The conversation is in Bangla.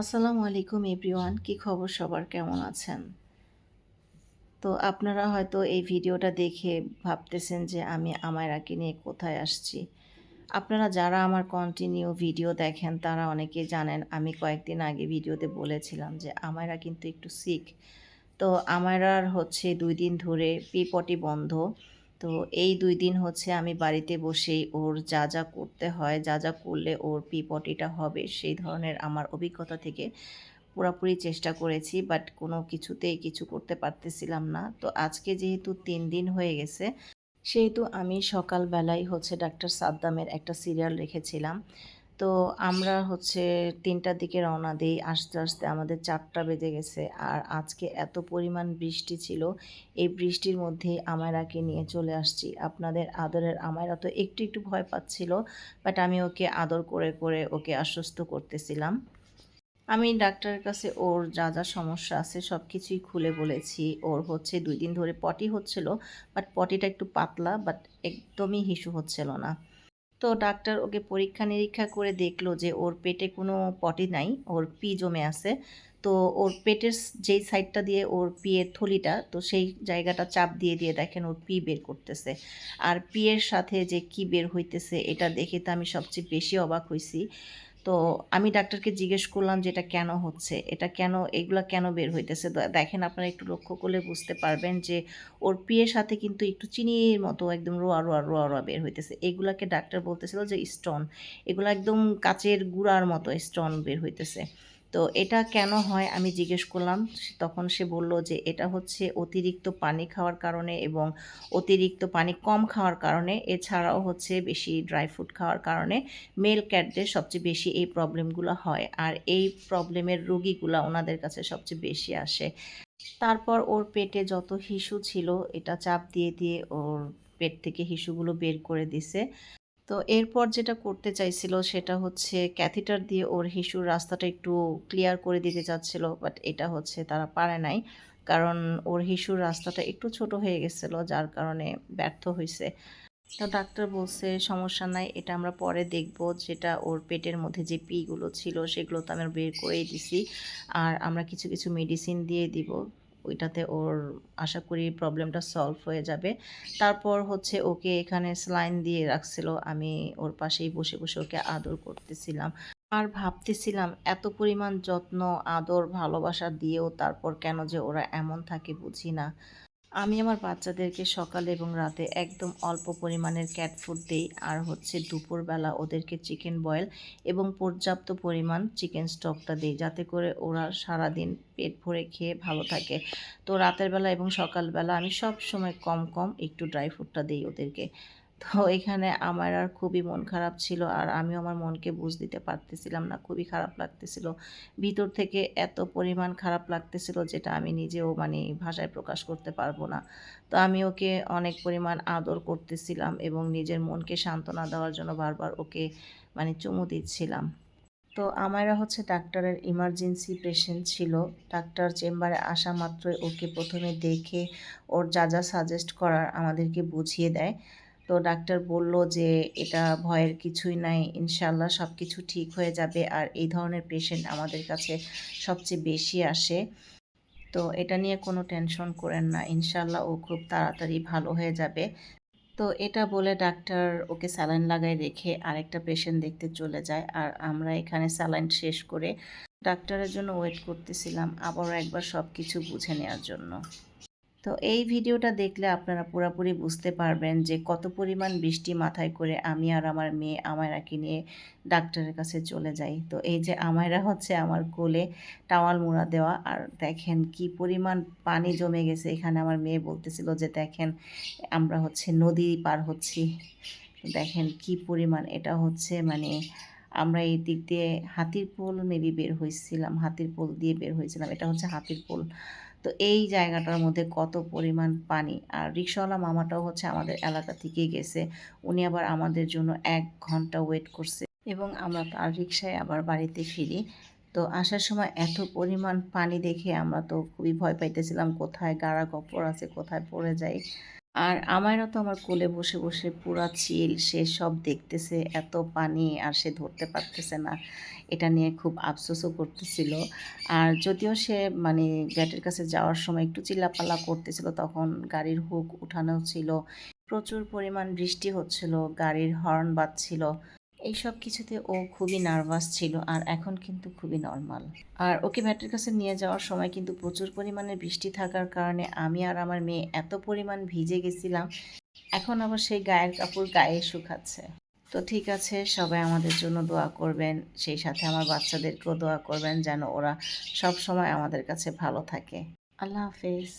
আসসালামু আলাইকুম এভরিওয়ান। কি খবর সবার? কেমন আছেন? তো আপনারা হয়তো এই ভিডিওটা দেখে ভাবতেছেন যে আমি আমায়রাকে নিয়ে কোথায় আসছি। আপনারা যারা আমার কন্টিনিউ ভিডিও দেখেন, তারা অনেকে জানেন, আমি কয়েকদিন আগে ভিডিওতে বলেছিলাম যে আমায়রা কিন্তু একটু সিক তো আমায়রার হচ্ছে দুই দিন ধরে পিপটি বন্ধ। তো এই দুই দিন হচ্ছে আমি বাড়িতে বসেই ওর যা যা করতে হয়, যা যা করলে ওর পিপটিটা হবে সেই ধরনের আমার অভিজ্ঞতা থেকে পুরোপুরি চেষ্টা করেছি বাট কোনো কিছুতেই কিছু করতে পারতেছিলাম না। তো আজকে যেহেতু তিন দিন হয়ে গেছে, সেহেতু আমি সকালবেলায় হচ্ছে ডাক্তার সাদ্দামের একটা সিরিয়াল রেখেছিলাম। তো আমরা হচ্ছে তিনটার দিকে রওনা দিই। আস্তে আস্তে আমাদের চারটা বেজে গেছে। আর আজকে এত পরিমাণ বৃষ্টি ছিল, এই বৃষ্টির মধ্যেই আমায়রাকে নিয়ে চলে আসছি। আপনাদের আদরের আমায়রা তো একটু একটু ভয় পাচ্ছিল, বাট আমি ওকে আদর করে করে ওকে আশ্বস্ত করতেছিলাম। আমি ডাক্তারের কাছে ওর যা যা সমস্যা আছে সব কিছুই খুলে বলেছি। ওর হচ্ছে দুই দিন ধরে পটি হচ্ছিল, বাট পটিটা একটু পাতলা, বাট একদমই হিসু হচ্ছিল না। তো ডাক্তার ওকে পরীক্ষা নিরীক্ষা করে দেখল যে ওর পেটে কোনো পটি নাই, ওর পি জমে আছে। তো ওর পেটের যেই সাইডটা দিয়ে ওর পিয়ের থলিটা, তো সেই জায়গাটা চাপ দিয়ে দিয়ে দেখেন ওর পি বের করতেছে। আর পিয়ের সাথে যে কি বের হইতেছে, এটা দেখে তো আমি সবচেয়ে বেশি অবাক হয়েছি তো আমি ডাক্তারকে জিজ্ঞেস করলাম যে এটা কেন হচ্ছে? এটা কেন, এগুলো কেন বের হইতেছে? দেখেন আপনারা একটু লক্ষ্য করলে বুঝতে পারবেন যে ওর পিয়ের সাথে কিন্তু একটু চিনির মতো একদম রোয়া রোয়া রোয়া রোয়া বের হইতেছে। এগুলাকে ডাক্তার বলতেছিল যে স্টোন এগুলো একদম কাচের গুড়ার মতো স্টোন বের হইতেছে। তো এটা কেন হয় আমি জিজ্ঞেস করলাম। তখন সে বলল যে এটা হচ্ছে অতিরিক্ত পানি খাওয়ার কারণে এবং অতিরিক্ত পানি কম খাওয়ার কারণে। এছাড়াও হচ্ছে বেশি ড্রাই ফ্রুট খাওয়ার কারণে মেল ক্যাটদের সবচেয়ে বেশি এই প্রবলেমগুলো হয় আর এই প্রবলেমের রোগীগুলো ওনাদের কাছে সবচেয়ে বেশি আসে। তারপর ওর পেটে যত হিসু ছিল এটা চাপ দিয়ে দিয়ে ওর পেট থেকে হিসুগুলো বের করে দিছে। তো এরপর যেটা করতে চাইছিল সেটা হচ্ছে ক্যাথিটার দিয়ে ওর হিসুর রাস্তাটা একটু ক্লিয়ার করে দিতে চাচ্ছিল বাট এটা হচ্ছে তারা পারে নাই। কারণ ওর হিসুর রাস্তাটা একটু ছোট হয়ে গেছিল, যার কারণে ব্যর্থ হয়েছে তো ডাক্তার বলছে, সমস্যা নাই, এটা আমরা পরে দেখব। যেটা ওর পেটের মধ্যে যে পিগুলো ছিল, সেগুলো তো আমরা বের করেই দিছি। আর আমরা কিছু কিছু মেডিসিন দিয়ে দিব। ওইটাতে ওর আশা করি প্রবলেমটা সলভ হয়ে যাবে। তারপর হচ্ছে ওকে এখানে স্লাইন দিয়ে রাখছিল। আমি ওর পাশেই বসে বসে ওকে আদর করতেছিলাম। আর ভাবতেছিলাম এত পরিমাণ যত্ন, আদর, ভালোবাসা দিয়েও তারপর কেন যে ওরা এমন থাকে বুঝি না। আমি আমার বাচ্চাদেরকে সকালে এবং রাতে একদম অল্প পরিমাণের ক্যাট ফুড দিই, আর হচ্ছে দুপুরবেলা ওদেরকে চিকেন বয়েল এবং পর্যাপ্ত পরিমাণ চিকেন স্টকটা দিই, যাতে করে ওরা সারাদিন পেট ভরে খেয়ে ভালো থাকে। তো রাতের বেলা এবং সকালবেলা আমি সব সময় কম কম একটু ড্রাই ফুডটা দিই ওদেরকে। তো এখানে আমার আর খুবই মন খারাপ ছিল আর আমিও আমার মনকে বুঝ দিতে পারতেছিলাম না, খুবই খারাপ লাগতেছিল। ভিতর থেকে এত পরিমাণ খারাপ লাগতেছিল যেটা আমি নিজেও মানে ভাষায় প্রকাশ করতে পারব না। তো আমি ওকে অনেক পরিমাণ আদর করতেছিলাম এবং নিজের মনকে সান্ত্বনা দেওয়ার জন্য বারবার ওকে মানে চুমু দিচ্ছিলাম। তো আমারা হচ্ছে ডাক্তারের ইমার্জেন্সি পেশেন্ট ছিল। ডাক্তার চেম্বারে আসা মাত্রই ওকে প্রথমে দেখে ওর যা যা সাজেস্ট করার আমাদেরকে বুঝিয়ে দেয়। তো ডাক্তার বলল যে, এটা ভয়ের কিছুই নাই ইনশাল্লাহ সব কিছু ঠিক হয়ে যাবে। আর এই ধরনের পেশেন্ট আমাদের কাছে সবচেয়ে বেশি আসে। তো এটা নিয়ে কোনো টেনশন করেন না ইনশাল্লাহ ও খুব তাড়াতাড়ি ভালো হয়ে যাবে। তো এটা বলে ডাক্তার ওকে স্যালাইন লাগাই রেখে আরেকটা পেশেন্ট দেখতে চলে যায়। আর আমরা এখানে স্যালাইন শেষ করে ডাক্তারের জন্য ওয়েট করতেছিলাম, আবারও একবার সব কিছু বুঝে নেওয়ার জন্য। তো এই ভিডিওটা দেখলে আপনারা পুরোপুরি বুঝতে পারবেন যে কত পরিমাণ বৃষ্টি মাথায় করে আমি আর আমার মেয়ে আমায়রাকে নিয়ে ডাক্তারের কাছে চলে যাই। তো এই যে আমায়রা হচ্ছে আমার কোলে টাওয়াল মোড়া দেওয়া আর দেখেন কি পরিমাণ পানি জমে গেছে। এখানে আমার মেয়ে বলতেছিল যে দেখেন আমরা হচ্ছে নদী পার হচ্ছি। দেখেন কি পরিমাণ এটা হচ্ছে মানে আমরা এই দিক দিয়ে হাতির পোল মেবি বের হয়েছিলাম হাতির পোল দিয়ে বের হয়েছিলাম এটা হচ্ছে হাতির পোল। তো এই জায়গাটার মধ্যে কত পরিমাণ পানি? আর রিক্সাওয়ালা মামাটাও হচ্ছে আমাদের এলাকা থেকে গেছে। উনি আবার আমাদের জন্য এক ঘণ্টা ওয়েট করছে। এবং আমরা তার রিক্সায় আবার বাড়িতে ফিরি। তো আসার সময় এত পরিমাণ পানি দেখে আমরা তো খুবই ভয় পাইতেছিলাম, কোথায় গাড়া গপর আছে, কোথায় পড়ে যাই আর আমায়রা তো আমার কোলে বসে, বসে পুরা চিল। সে সব দেখতেছে, এত পানি আর সে ধরতে পারতেছে না। এটা নিয়ে খুব আফসোসও করতেছিল। আর যদিও সে মানে গ্যাটের কাছে যাওয়ার সময় একটু চিল্লাপাল্লা করতেছিল, তখন গাড়ির হুক উঠানো ছিল। প্রচুর পরিমাণ বৃষ্টি হচ্ছিল, গাড়ির হর্ন বাজছিল। এইসব কিছুতে ও খুবই নার্ভাস ছিল আর এখন কিন্তু খুবই নর্মাল আর ওকে ভ্যাটের কাছে নিয়ে যাওয়ার সময় কিন্তু প্রচুর পরিমাণে বৃষ্টি থাকার কারণে আমি আর আমার মেয়ে এত পরিমাণ ভিজে গেছিলাম। এখন আবার সেই গায়ের কাপড় গায়ে শুকাচ্ছে। তো ঠিক আছে, সবাই আমাদের জন্য দোয়া করবেন। সেই সাথে আমার বাচ্চাদেরকেও দোয়া করবেন যেন ওরা সবসময় আমাদের কাছে ভালো থাকে। আল্লাহ হাফেজ।